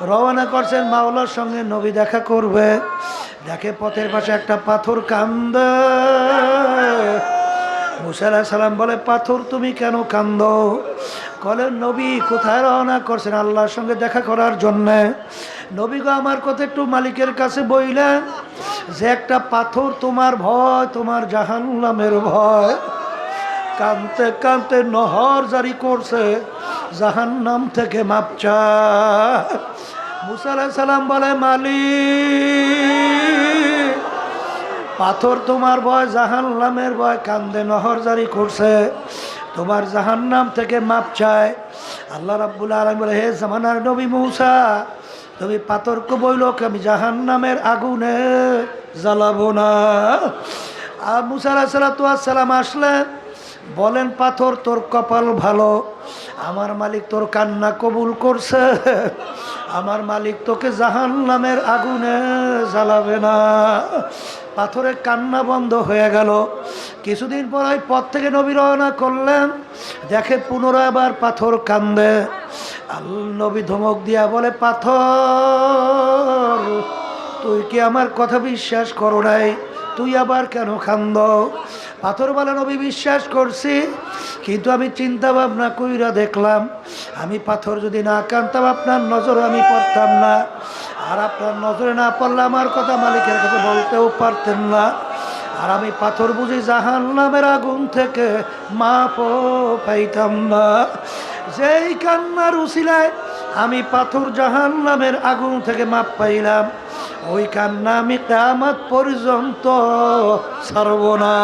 রওনা করছেন মাওলার সঙ্গে, নবী দেখা করবে। দেখে পথের পাশে একটা পাথর কান্দে। সালাম বলে, পাথর তুমি কেন কান্দ? কলেন নবী কোথায় রওনা করছেন আল্লাহর সঙ্গে দেখা করার জন্যে? নবী গো, আমার কথা একটু মালিকের কাছে বইলেন যে একটা পাথর তোমার ভয়, তোমার জাহান্নামের ভয়। কানতে কানতে নহর জারি করছে জাহান্নাম থেকে মাপচা সালাম বলে, মালিক, পাথর তোমার ভয়, জাহান্নামের ভয়, কান্দে নহর জারি করছে। তোমার জাহান্নাম থেকে মাপ চায়। আল্লাহ রাব্বুল আলম বলে, হে জামানার নবী মৌসা, তুমি পাথরকে বইল আমি জাহান্নামের আগুনে জ্বালাবো না। আর মুসা সালাম আসলেন বলেন পাথর, তোর কপাল ভালো। আমার মালিক তোর কান্না কবুল করছে। আমার মালিক তোকে জাহান নামের আগুনে জ্বালাবে না। পাথরের কান্না বন্ধ হয়ে গেল। কিছুদিন পর ওই পথ থেকে নবী রওনা করলেন। দেখে পুনরায় আবার পাথর কান্দে। আল নবী ধমক দিয়া বলে, পাথর, তুই কি আমার কথা বিশ্বাস করো নাই? তুই আবার কেন খান্দ পাথর বলে নবী বিশ্বাস করছি, কিন্তু আমি চিন্তা ভাবনা কইরা দেখলাম, আমি পাথর যদি না কানতাম আপনার নজর আমি পড়তাম না। আর আপনার নজরে না পড়লে আমার কথা মালিকের কাছে বলতেও পারতেন না। আর আমি পাথর বুঝি জাহান নামের আগুন থেকে মাপও পাইতাম না। যেই কান্নার উসিলায় আমি পাথর জাহান নামের আগুন থেকে মাপ পাইলাম। ওই কান্না আমি কামাত পর্যন্ত ছাড়ব না।